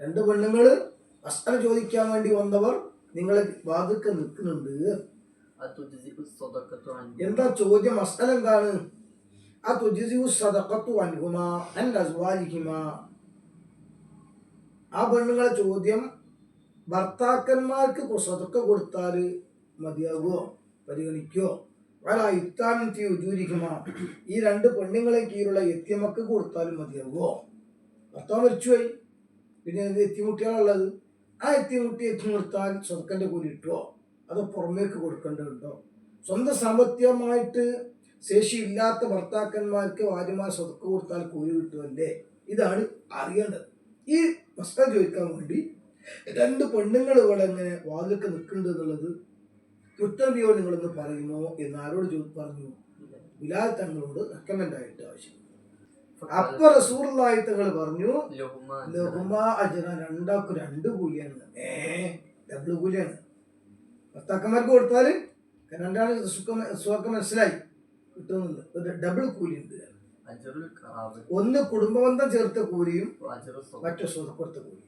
രണ്ട് പെണ്ണുങ്ങൾ ഭക്ഷണം ചോദിക്കാൻ വേണ്ടി വന്നവർ നിങ്ങളെ വാതിൽക്ക് നിൽക്കുന്നുണ്ട്. എന്താ ചോദ്യം? അസൽ എന്താണ്? ആ തുജിസിയു സതക്കത്തു അൻഹുമ അൻ അസ്വാലിഹിമ. ആ പെണ്ണുങ്ങളെ ചോദ്യം ഭർത്താക്കന്മാർക്ക് സതക്ക കൊടുത്താൽ മതിയാകുമോ പരിഗണിക്കോ? വേറെ ഇത്താനും ഈ രണ്ട് പെണ്ണുങ്ങളെ കീഴിലുള്ള എത്തിയമക്ക് കൊടുത്താലും മതിയാകുമോ ഭർത്താവ് മരിച്ചുപോയി. പിന്നെ എന്ത് എത്തിമുട്ടിയാണുള്ളത്? ആ എത്തിമുട്ടി എത്തി നിർത്താൻ സ്വർക്കന്റെ കൂലി കിട്ടുമോ അതോ പുറമേക്ക് കൊടുക്കേണ്ടതുണ്ടോ? സ്വന്തം സാമ്പത്തികമായിട്ട് ശേഷിയില്ലാത്ത ഭർത്താക്കന്മാർക്ക് ഭാര്യമാർ സ്വതക്ക് കൊടുത്താൽ കൂലി കിട്ടുമല്ലേ? ഇതാണ് അറിയേണ്ടത്. ഈ പ്രശ്നം ചോദിക്കാൻ വേണ്ടി രണ്ട് പെണ്ണുങ്ങൾ ഇവിടെ എങ്ങനെ വാതിലൊക്കെ നിൽക്കുന്നുണ്ട് എന്നുള്ളത് ഉത്തരവിയോ നിങ്ങളൊന്ന് പറയുമോ എന്ന് ആരോട് പറഞ്ഞു? ബിലാൽ തങ്ങളോട് റെക്കമെൻഡ് ആയിട്ട് ആവശ്യം അപ്പൊ റസൂർലായിത്തകൾ പറഞ്ഞു ലഹുമാ അജന രണ്ടാക്കും രണ്ട് കൂലിയാണ്. ഏ ഡബിൾ കൂലിയാണ്. ഭർത്താക്കന്മാർക്ക് കൊടുത്താൽ രണ്ടാണ് സുഖം മനസ്സിലായി. കിട്ടുന്നുണ്ട്. ഡബിൾ കൂലി ഉണ്ട് ഒന്ന് കുടുംബബന്ധം ചേർത്ത കൂലിയും മറ്റു സുഖപ്പെടുത്ത കൊടുത്ത കൂലിയും.